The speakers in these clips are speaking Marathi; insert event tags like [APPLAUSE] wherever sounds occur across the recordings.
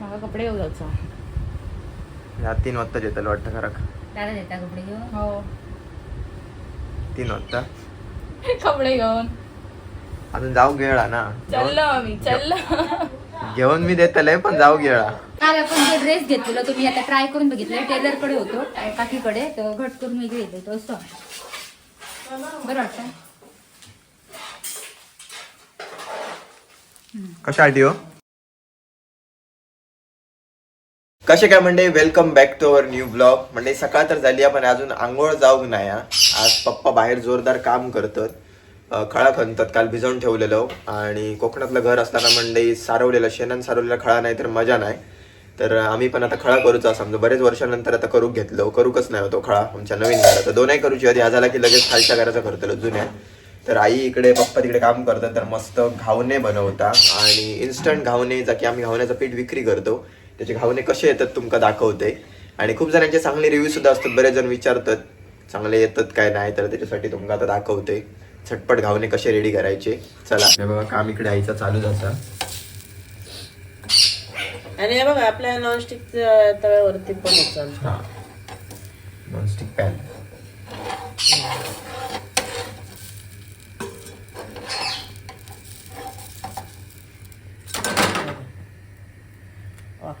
म्हाका कपडे घेऊन जावचो ह्या तीन वाजता येतलं वाटतं खरं. दादा देता कपडे घेऊन? हो. तीन वाजता? कपडे घेऊन. अजून जाऊ गेळा ना. चललो आम्ही चललो. घेऊन मी देतले पण जाऊ गेळा. काल आपण जो ड्रेस घेतलेला तुम्ही आता ट्राय करून बघितलं टेलरकडे होतो काकीकडे. तर घट करून वेगळे येतो तो असतो. बरं वाटतं कशासाठी हो कसे काय म्हणजे welcome back to our new blog म्हणजे सकाळ तर झाली आहे, पण अजून आंघोळ जाऊक नाही हा. आज पप्पा बाहेर जोरदार काम करतात. खळा खणतात काल भिजवून ठेवलेलं. आणि कोकणातलं घर असताना म्हणजे सारवलेलं शेणान सारवलेला खळा नाही तर मजा नाही. तर आम्ही पण आता खळा करूचा समजा बरेच वर्षानंतर आता करूक घेतलो. करूकच नाही होतो खळा आमच्या नवीन घरात. तर दोनही करूची आधी ह्या झाला की लगेच खालच्या घराचा करतलो जुन्या. तर आई इकडे पप्पा तिकडे काम करतात. तर मस्त घावणे बनवता आणि इन्स्टंट घावणे जा की आम्ही घावण्याचं पीठ विक्री करतो त्याचे घावणे कसे येतात तुमका दाखवते. आणि खूप जणांचे चांगले रिव्ह्यू सुद्धा असतात बरेच जण विचारतात चांगले येतात काय नाही तर त्याच्यासाठी तुमका आता दाखवते. झटपट घावणे कसे रेडी करायचे चला. हे बघा काम इकडे आईचा चालूच असा आणि हे बघा आपल्या नॉनस्टिक तव्यावरती पण हा. नॉनस्टिक पॅन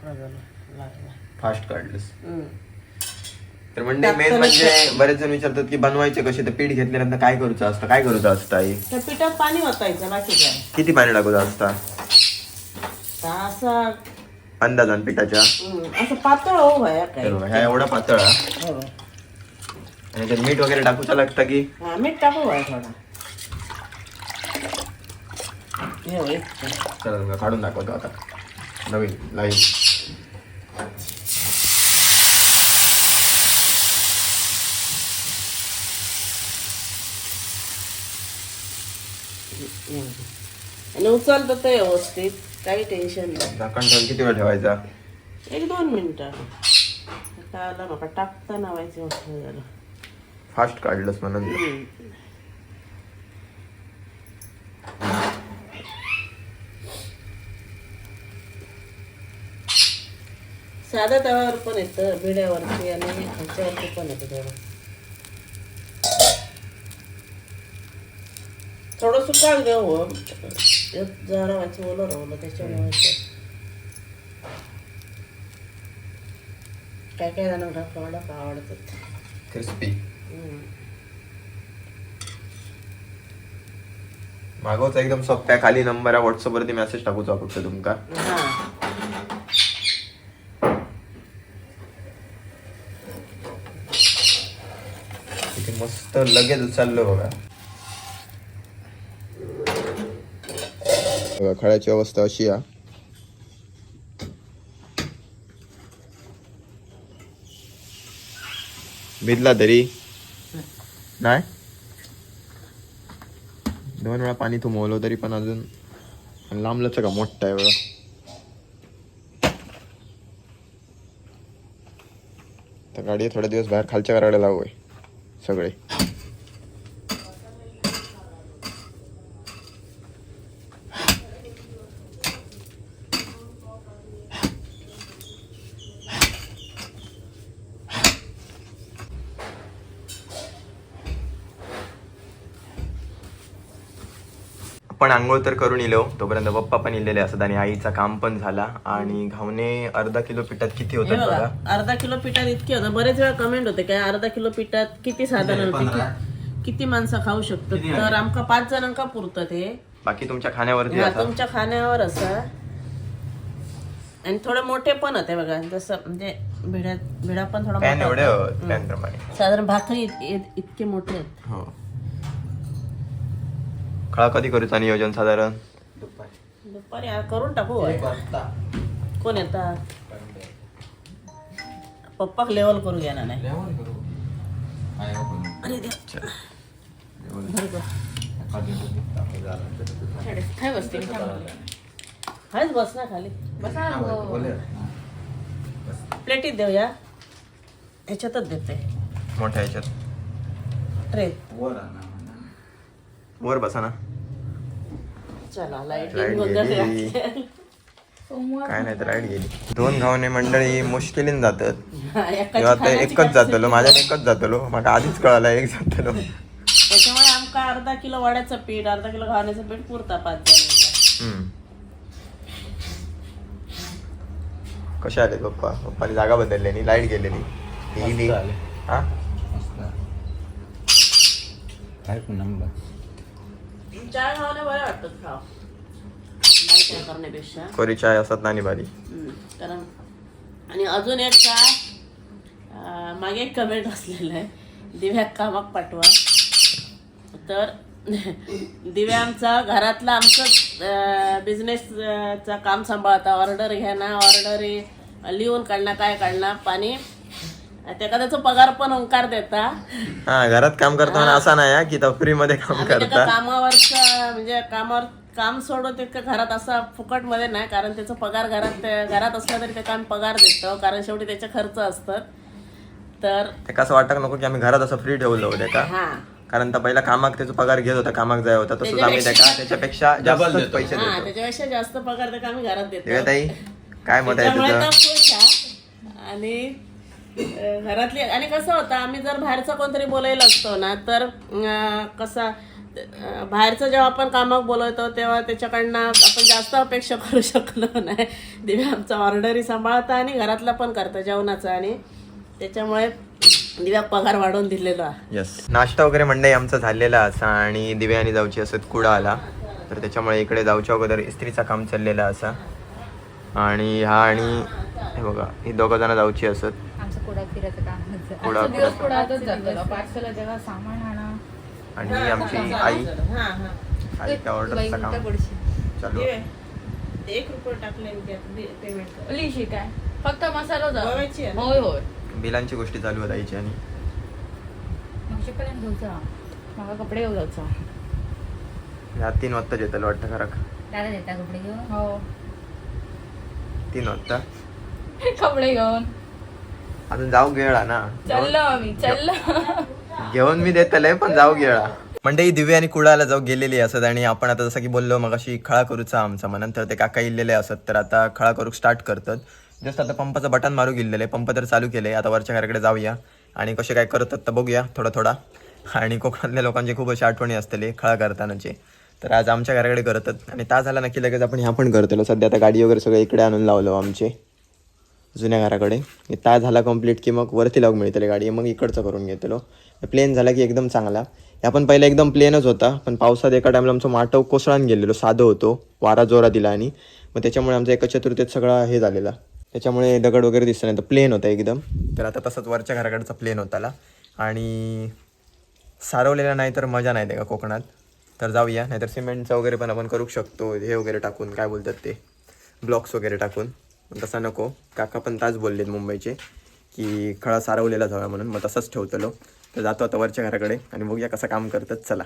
वापरा झालं लागला. फास्ट काढलंस. हम्म. तर म्हणजे मेन म्हणजे बरेच जण विचारतात की बनवायचे कसे? तर पीठ घेतल्यानंतर काय करूचं असतं? काय करूचं असतं आई? त्या पिठात पाणी ओतायचं बाकी काय? किती पाणी टाकूचं असतं? तर असं अंदाजान पिठाच्या? हम्म, असं पातळ हो भया काय तर ह्या एवढा पातळ हा. हो. आणि त्यात मीठ वगैरे टाकूचं लागतं की? हा मीठ टाकू भया थोडा. हे. चला काढून दाखवतो आता. नवीन लाईव्ह आणि उचलतं ते व्यवस्थित काही टेन्शन नाही. झाकण ठेवून किती वेळ ठेवायचा? एक दोन मिनिटं. आता आलं नका टाकता नावायचं झालं फास्ट काढलंस म्हणून. हम्म. साध्या तव्यावर पण येतं भिड्यावरती आणि ह्याच्यावरती पण येतं तेवढं थोडं हो. ओलं राहलं त्याच्यामुळे. काय काय जण ढाका आवडतात क्रिस्पी. मागवचा एकदम सोप्या खाली नंबर आहे व्हॉट्सअप वरती मेसेज टाकूचा फक्त तुमका हा. मस्त लगेच उचललो बघा. बघा खळ्याची अवस्था अशी आहे. भिजला तरी. नाही? दोन वेळा पाणी तुंबवलं तरी पण अजून लांबलंच का? मोठा आहे बघा. तर गाडी थोडे दिवस बाहेर खालच्या करायला लावू आहे सगळे. आपण आंघोळ तर करून इलो. तोपर्यंत पप्पा पण इलेले असतात आणि आईचा काम पण झाला. आणि घावणे अर्धा किलो पिठात किती हे होतात बघा बघा. अर्धा किलो पिठात इतके होतं बरेच वेळा कमेंट होते काय अर्धा किलो पिठात किती साधारण किती- किती माणसं खाऊ शकतात. तर आमका पाच जणांका पुरतं ते. बाकी तुमच्या खाण्यावरती आता तुमच्या खाण्यावर असं. आणि थोडे मोठे पण होते बघा. जसं म्हणजे भिड्या भिडा पण थोडा होता. साधारण भाकरी इत- इत- इतके मोठे आहेत. हो. खळा कधी करूचा नियोजन साधारण? दुपारी. आ- करून टाकू. कोण येतात पप्पाक लेवल करू घ्या ना नाही अरे देवा. बरं बरं. काय बसते? मी थांबले. हायच बस ना खाली. बसा. ना गो. प्लेटीत देऊया. ह्याच्यातच देते. मोठ्या ह्याच्यात. ट्रे. वर बसा ना. चला लाईटिंग गेली. सोमवार. काय नाही तर राईट गेली. दोन घावणे मंडळी मुश्किलीन जातात. किंवा ते एकच जातलो माझ्यात एकच जातलो मग आधीच कळालं एक जातलो. त्याच्यामुळे आमका अर्धा किलो वड्याचं पीठ अर्धा किलो घावण्याचं पीठ पुरता पाच. कसे आले पप्पा? पप्पानी जागा बदललेली लाइट गेलेली. हा? नंबर चाय बरे खाव. करण्यापेक्षा. कोरी चाय असत नाही बारी. हम्म, कारण आणि अजून एक काय अं, मागे एक कमेंट असलेलं आहे दिव्याक कामाक पाठवा. तर दिव्या आमचा घरातला आमचं बिझनेसचा काम सांभाळता. ऑर्डर घेणं ऑर्डर लिहून काढणं काय काढणं पाणी त्याचा पगार पण ओंकार देता. हा घरात काम करताना असा नाही हा की फ्री मध्ये काम आम्ही त्याका करता कामावरचं म्हणजे कामावर काम सोडून ते का घरात असा फुकटमध्ये नाही कारण त्याचा पगार घरात घरात असला तरी त्याका आम्ही पगार देतो कारण शेवटी त्याचे खर्च असतात. तर ते कसं वाटत नको की आम्ही घरात असं फ्री ठेवलं होतं का? हा. कारण तर पहिला कामाक त्याचा पगार घेत होता कामाक जाय होता तसंच आम्ही त्याका त्याच्यापेक्षा जास्त देतो. पैसे हा देतो. त्याच्यापेक्षा जास्त पगार त्याका आम्ही घरात देतो. दिव्याताई काय मत आहे त्यामुळे तुझं? तर खुश हा. आणि घरातली आणि कसं होतं आम्ही जर बाहेरचं कोणतरी बोलायला असतो ना तर कसा बाहेरचं जेव्हा आपण कामाक बोलवतो तेव्हा त्याच्याकडनं आपण जास्त अपेक्षा करू शकलो नाही. दिव्या आमचा ऑर्डरही सांभाळता आणि घरातला पण करता जेवणाचा. आणि त्याच्यामुळे दिव्या पगार वाढवून दिलेला. यस नाश्ता वगैरे मंडई आमचा झालेला असा आणि दिव्यानी जाऊची असत कुडा आला. तर त्याच्यामुळे इकडे जाऊच्या अगोदर इस्त्रीचा काम चाललेला असा. आणि हा आणि हे बघा ही दोघं जण जाऊची असत. आमचं कोडा फिरायचं काम. कुडा दिवस जातो. पार्सल तेव्हा सामान आणा. आणि आमची आई. आईच्या ऑर्डरचं काम. चालू. एक रुपये टाकले पेमेंट लिशी काय फक्त मसाला? होय होय. बिलांची गोष्टी चालू आहेत आईची आणि. मागच्यापर्यंत घेऊचा मला कपडे घेऊ जायचा ह्या तीन वाजता येतलं वाटतं खरं. दादा देता कपडे घेऊन? हो. तीन वाजता. [LAUGHS] कपडे घेऊन. अजून जाऊ गेळा ना. घेऊन मी देतलंय पण जाऊ गेळा. म्हणजे दिव्या आणि कुडाला जाऊ गेलेली असत आणि आपण आता जसं की बोललो मग अशी खळा करूचा आमचा नंतर ते काका इल्लेले असत तर आता खळा करूक स्टार्ट करतात. जस्ट आता पंपाचं बटन मारू गेलेलं आहे पंप तर चालू केलंय आता वरच्या घराकडे जाऊया. आणि कसे काय करतात तर बघूया थोडा थोडा. आणि कोकणातल्या लोकांची खूप अशी आठवणी असतले खळा करतानाचे. तर आज आमच्या घराकडे करतात आणि ता झाला नक्की लगेच आपण ह्या पण करतलो. सध्या आता गाडी वगैरे सगळं इकडे आणून लावलो आमचे. जुन्या घराकडे. ता झाला कंप्लीट की मग वरती लावून मिळतले गाडी. मग इकडचं करून घेतलो. प्लेन झाला की एकदम चांगला. ह्या पण पहिला एकदम प्लेनच होता पण पावसात एका टाइमला आमचं माटव कोसळून गेलेलो साधं होतो. वारा जोरा दिला आणि मग त्याच्यामुळे आमचा एका चतुर्थीत सगळा हे झालेला. त्याच्यामुळे दगड वगैरे दिसत नाही. तर प्लेन होता एकदम. तर आता तसंच वरच्या घराकडचा प्लेन होताला आणि सारवलेला नाही तर मजा नाही का कोकणात. तर जाऊया. नाहीतर सिमेंटचं वगैरे पण आपण करू शकतो. हे वगैरे टाकून काय बोलतात ते? ब्लॉक्स वगैरे टाकून. पण तसा नको. काका पण ताच बोललेत मुंबईचे की खळा सारवलेला हवा म्हणून. मग तसंच ठेवतलो. तर जातो आता वरच्या घराकडे आणि बघूया कसं काम करतात. चला.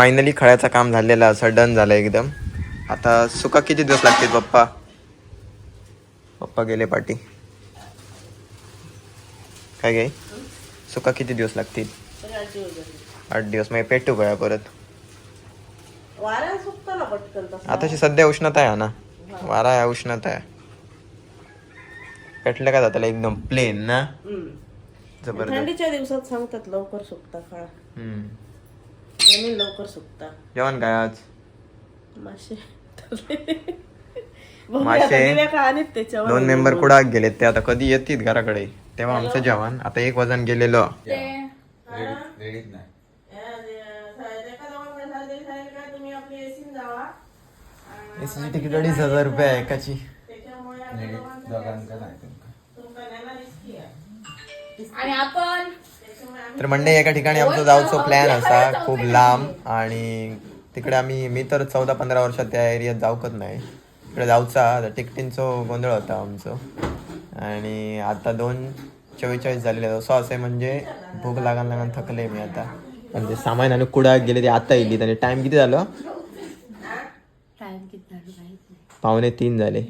फायनली खळ्याचं काम झालेलं असं डन झालं एकदम. आता सुका किती दिवस लागतील पप्पा? पप्पा गेले पाठी काय गे? सुका किती दिवस लागतील? आठ दिवस. मग पेटू गया परत. आताची सध्या उष्णता आहे ना. वारा आहे उष्णता आहे. पेटलं का जाताला एकदम प्लेन ना. जबरदस्त. थंडीच्या दिवसात सांगतात लवकर सुकता हम्म. जमीन लवकर सुकता जेवण काय आज? मासे। [LAUGHS] मासे. त्याच्यावर दोन मेंबर कुठं गेलेत ते आता कधी येतील घराकडे? तेव्हा आमचं जेवण आता एक वजन गेलेलं. ते रेडीच नाही. तुम्ही आपली एसीन जावा. तिकीट अडीच हजार रुपये आहे एकाची. दोघांका नाही तुमका आणि आपण तर मंडे एका ठिकाणी आमचा जाऊचा प्लॅन असा खूप लांब. आणि तिकडे आम्ही मी तर चौदा पंधरा वर्षात त्या एरियात जाऊकच नाही. तिकडे जाऊचा टिकटींचो गोंधळ होता आमचं. आणि आता दोन चव्वेचाळीस झालेले असं असं म्हणजे भूक लागान लागान थकले मी आता. ते सामान आणि कुडा गेले ते आता येईल. आणि टाइम किती झालं? पावणे तीन झाले.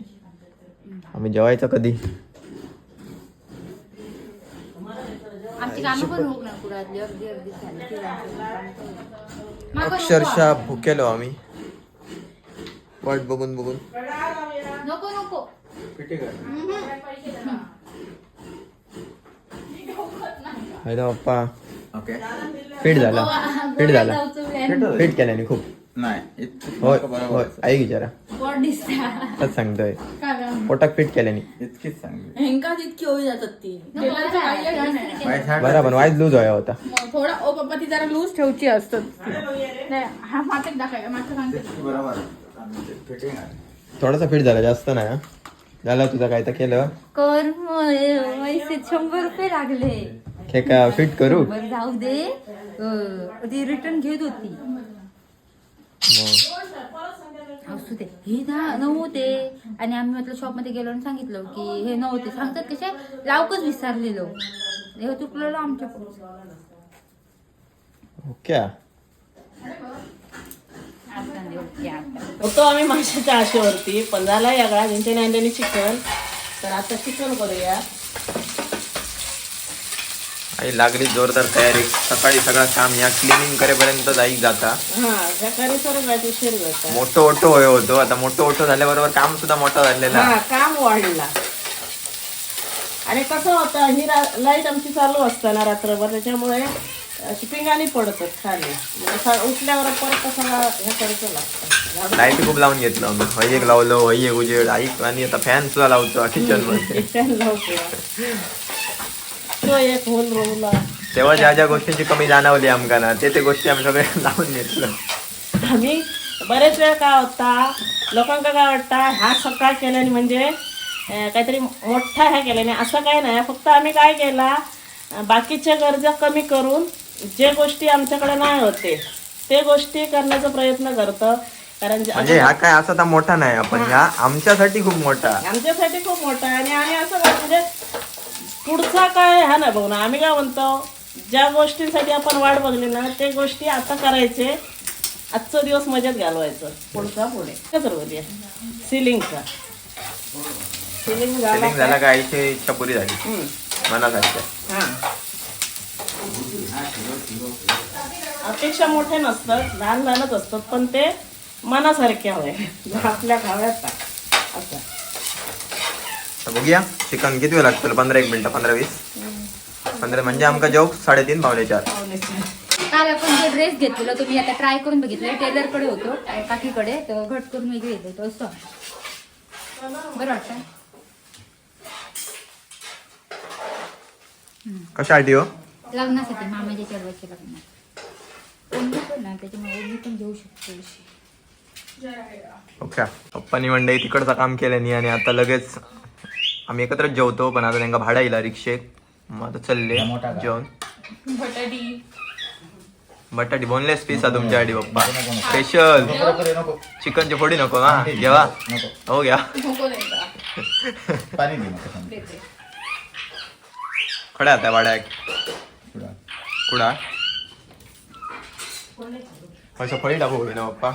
आम्ही जेवायचं कधी आमची कामं पण होऊ ना झाली. मागं अक्षरशः भुकेलो आम्ही. वाट बघून बघून. नको नको. हॅलो पप्पा ओके. फिट झाला. फिट झाला. जाऊचं. फिट केल्याने खूप. नाही होय होय. आई विचारा पोट दिसता सांगतोय? पोटाक फिट केल्याने. इतकीच सांगली हेंका तितकी होई जातात ती. माझ्या बरं पण वाईट लूज व्हाया होता. मग थोडा ओ पप्पा ती जरा लूज ठेवची असतात नाही हा मातेक दाखवाय मात्र सांगते इतकी बरोबर आहे. फिटिंग आहे. थोडासा फिट झाला जास्त नाही हा. झालं तुझं काय तर केलं. कर पैसे शंभर रुपये लागले. हे का फिट करू? बरं जाऊ दे. अं, ती रिटर्न घेत होती. मग? असू दे. हे ना नव्हते. आणि आम्ही म्हटलं शॉपमध्ये गेलो आणि सांगितलं की हे नव्हते. सांगतात कसे? लावकच विसरलेलो. हे चुकलेलो आमच्याकडून ओके आता नाही, ओके, आता. होतो आम्ही माशाच्या आशेवरती. पण झाला यागळा ज्यांच्याने आणलेली चिकन तर आता चिकन करूया. आई लागली जोरदार तयारी. सकाळी सगळं काम या क्लिनिंग करेपर्यंत जाई जाता. हा सकाळी सर्व उशीर मोठं ओटो होय होतो. आता मोठं ओटो झाल्याबरोबर काम सुद्धा मोठं झालेलं. हा काम वाढला. आणि कसं होतं ही लाइट आमची चालू असताना रात्रभर. त्याच्यामुळे शिपिंगाने पडतात खाली. म्हणजे सा- उठल्यावर परत कसं हे करायचं लागतं. लाइट खूप लावून घेतलं आम्ही. हई एक लावलं हई एक उजेड. आई आणि आता फॅन सुद्धा लावतो किचनमध्ये. [LAUGHS] लावतो. तो एक होल रोवला तेव्हा ज्या ज्या गोष्टींची कमी जाणवली आमका ना ते ते गोष्टी आम्ही सगळे [LAUGHS] लावून घेतलं. आम्ही बरेच वेळ काय होता लोकांका काय वाटतं हा सकाळ केल्याने म्हणजे काहीतरी मोठा ह्या केल्याने. असं काय नाही फक्त आम्ही काय केला बाकीच्या गरजा कमी करून जे गोष्टी आमच्याकडे नाही होते ते गोष्टी करण्याचा प्रयत्न करतो. कारण म्हणजे हा काय असा मोठा नाही आपण ह्या आमच्यासाठी खूप मोठा. आमच्यासाठी खूप मोठा आणि आम्ही असं म्हणजे पुढचा काय हा नाही बघणार आम्ही काय म्हणतो ज्या गोष्टींसाठी आपण वाट बघली ना ते गोष्टी आता करायचे आजचा दिवस मजेत घालवायचं. पुढचा पुढे. कसं बोलूया सिलिंगचा सिलिंग झाला सेलिंग झाला का आईची इच्छा पुरी झाली? हम्म. मनासारख्या हा. अपेक्षा मोठे नसतात लहान लहानच असतात पण ते मनासारखे हवे. आपल्या खाव्यात. असं. तर बघूया. चिकन किती वेळ लागतं पंधरा एक मिनिटं पंधरा वीस. पंधरा म्हणजे आमका जेव साडेतीन पावणे चार. काल आपण जो ड्रेस घेतलेला तो मी आता ट्राय करून बघितलं टेलरकडे होतो काकीकडे. तर घट करून वेगळे येते तो बरं वाटतं कशासाठी हो? लग्नासाठी मामाच्या चर्वाचे लग्न. ओढणी पण ना त्याच्यामुळे पण घेऊ शकतो. ओके. पप्पानी मंडई तिकडचं काम केलं नाही आणि आता लगेच आम्ही एकत्रच जेवतो पण आता त्यांना भाडा येईल रिक्षेत मग आता चालले मोठा का? जेवण. बटाटी. बटाटी बोनलेस पीस आहे तुमच्यासाठी पप्पा. स्पेशल नको. रे, नको. चिकनची फोडी नको हा? घेवा नको हो घ्या. नको नाही का? पाणी दे नको थांब. देते. खड्या आता भाड्या पुढं. कुडा? असं फळी टाकू ना पप्पा?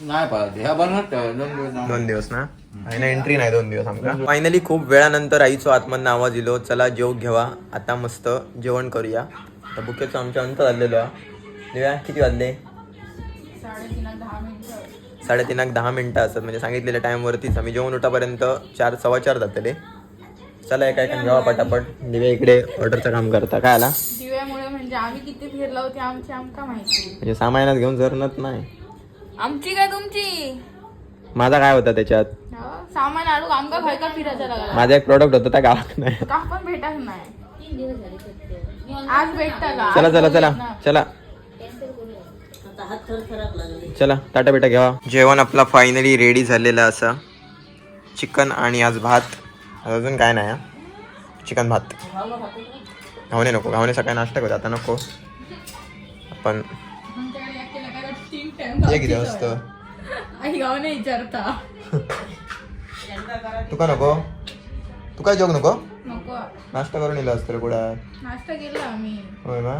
नाही पाहिजे ह्या बनवत दोन दिवस. दोन दिवस ना? ना एंट्री नाही दोन दिवस आमका. फायनली खूप वेळानंतर आईचो आतमधनं आवाज दिलो चला जेव घेवा. आता मस्त जेवण करूया. आता बुकेचं आमच्या अंत झालेलो हा. देऊया किती वाजले? साडेतीन आणि दहा मिनिटं साडेतीनाक दहा मिनिटं असतात म्हणजे सांगितलेल्या टाईमवरतीच आम्ही जेवण उठापर्यंत चार सव्वा चार जातले. चला एका एका जेवा पटापट. दिव्या इकडे ऑर्डरचं काम करता. काय आला? दिव्यामुळे म्हणजे आम्ही किती फिरलो होते आमची आमका माहिती. म्हणजे सामानात घेऊन जरनत नाही. आमची काय तुमची? माझा काय होता त्याच्यात? सामान आणू आमका खय का फिरायचं लागला? माझा एक प्रॉडक्ट होता त्या गावात नाही. का पण भेटत नाही. तीन दिवस झाले सत्य. आज भेटता का चला चला चला चला. चला टाटा बेटा घ्यावा जेवण आपला फायनली रेडी झालेला असा. चिकन आणि आज भात. आज अजून काय नाही हा. चिकन भात. घावणे नको घावणे सकाळी नाश्ता करू आता नको. आपण एक किती असतं आई गावाने विचारता. तुका नको? तुका जोग नको? नको. नाश्ता करून येलो असतं रे कुडा नाश्ता केला आम्ही. होय मा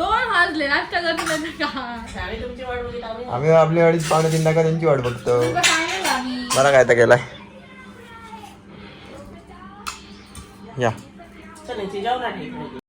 दोन वाजले नाश्ता करतो का? आम्ही आपली अडीच पावणे तीन टाका त्यांची वाट बघतो? तुका सांगेल आम्ही? बरा काय तर केलाय. या. चल जेवण